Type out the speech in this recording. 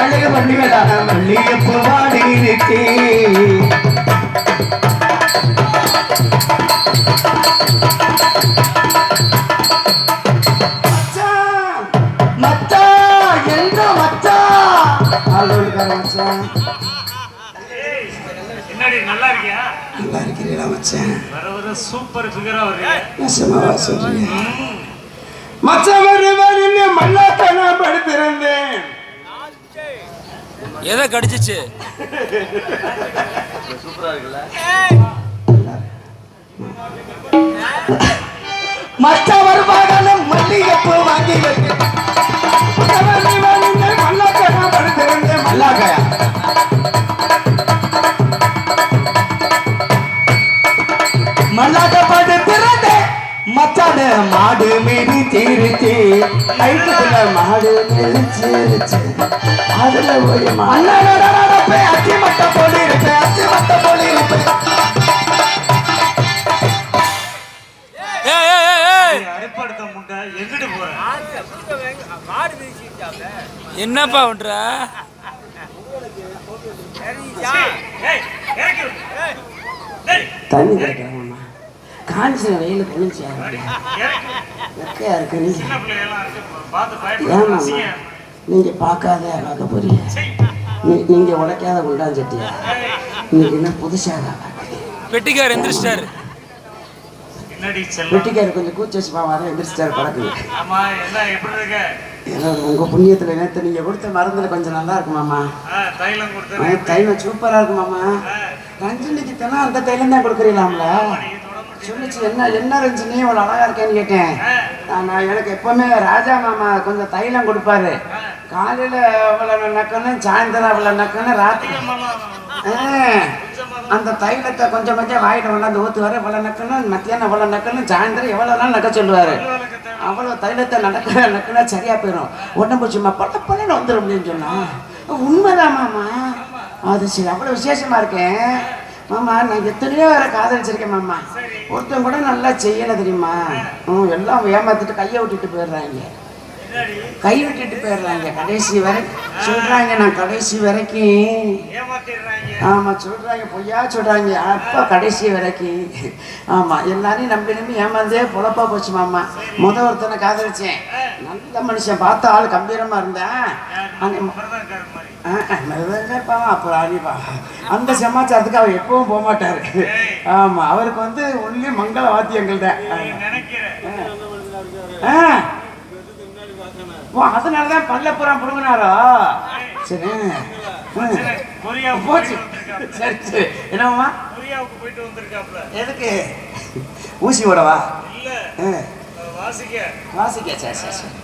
அழக வாடி இருக்கு வாடி இருக்கு மச்சான், மச்சான், நல்லா இருக்கிறீங்களா மச்சான் சூப்பர் ஃபிகரா மச்சான் எதை கடிச்சிச்சு? மச்சான் வருவாங்கன்னு மல்லிகைப்பூ வாங்கி வைக்க மச்சான் வருவாருன்னு மல்லாத்தனா படுத்திருந்தேன் மச்சான மாடு மீறி தீருச்சு. ஐட்டுக்குள்ள மாடு அதுல போய் அண்ணன் அத்தி மட்ட போலி இருப்பேன் அத்தி மட்ட போலி இருப்பேன் ஏய் ஏய் ஏய், ஏய் அரைப்படுத்த முண்டை எங்கிட்டு போற? என்னப்பா பண்ற? தண்ணி கிடைக்கிறேன் காஞ்சின வெயில் குளிச்சு இருக்கு நீ. சின்ன பிள்ளைகள்லாம் இருக்கு பார்த்து ஏன் பயப்பட மாமா நீங்க பார்க்காத பார்க்க போறீங்க நீ- நீங்க உடைக்காத குண்டாஞ்சட்டியா இன்னைக்கு என்ன புதுசாக பெட்டிக்கார் எந்திரிச்சிட்டாரு. வெட்டிக்காரு கொஞ்சம் கூச்சி வச்சு பாவாரு எந்திரிச்சிட்டாரு பறக்குது ஆமா என்ன எப்படி இருக்க? ஏதோ உங்க புண்ணியத்துல நேத்து நீங்க கொடுத்த மருந்துல கொஞ்சம் நல்லா இருக்கு மாமா. ஆ, தைலம் கொடுத்தேன் தைலம் சூப்பரா இருக்கு மாமா. ரஞ்சினிக்கு தானே அந்த தைலம் தான் கொடுக்குறீங்களாம்ல? சொல்லிச்சு என்ன என்ன ரஞ்சினி இவ்வளோ அழகா இருக்கேன்னு கேட்டேன். நான் நான் எனக்கு எப்பவுமே ராஜா மாமா கொஞ்சம் தைலம் கொடுப்பாரு. காலையில இவ்வளோ நக்கணும் சாயந்தரம் இவ்வளோ நக்கணும் ராத்திரி. ஆ, அந்த தைலத்தை கொஞ்சம் கொஞ்சம் வாயிட்டு கொண்டாந்து ஊத்து வர இவ்வளோ நக்கணும் மத்தியானம் இவ்வளோ நக்கணும் சாயந்தரம் எவ்வளோ நாள் நக்க சொல்லுவாரு. அவ்வளோ தைலத்தை நடக்க நக்குனா சரியா போயிடும் உடம்பு சும்மா பல பலன்னு வந்துடும் அப்படின்னு சொன்னா உண்மைதான் மாமா அது சரி அவ்வளோ விசேஷமா இருக்கேன் மாமா நான் எத்தனையோ வேற காதலிச்சிருக்கேன் மாமா. ஒருத்தன் கூட நல்லா செய்யலை தெரியுமா? ம் எல்லாம் ஏமாத்திட்டு கையை விட்டுட்டு போயிடுறாங்க. கை விட்டுட்டு போயிடுறாங்க. கடைசி வரை சொல்றாங்க நான் கடைசி வரைக்கும். ஆமா சொல்றாங்க பொய்யா சொல்றாங்க. அப்பா கடைசி வரைக்கும். ஆமா எல்லாரையும் நம்பி நம்பி ஏமாந்தே பொழப்பா போச்சு மாமா. முத ஒருத்தனை காதலிச்சேன். நல்ல மனுஷன் பார்த்த ஆள் கம்பீரமா இருந்தேன் பாவம் அப்புறம் அடிப்பா அந்த சமாச்சாரத்துக்கு அவர் எப்பவும் போக மாட்டாரு. ஆமா அவருக்கு வந்து ஒன்லி மங்கள வாத்தியங்கள் தான் ஆ. ஓ அதனாலதான் பல்லப்புறம் புடுங்கினாரோ? சரி. கொரியா போச்சு. சரி சரி. என்னம்மா? கொரியாவுக்கு போயிட்டு வந்திருக்காப்ல. எதுக்கு? ஊசி போடவா? இல்ல. வாசிக்க. வாசிக்க. சரி சரி சரி.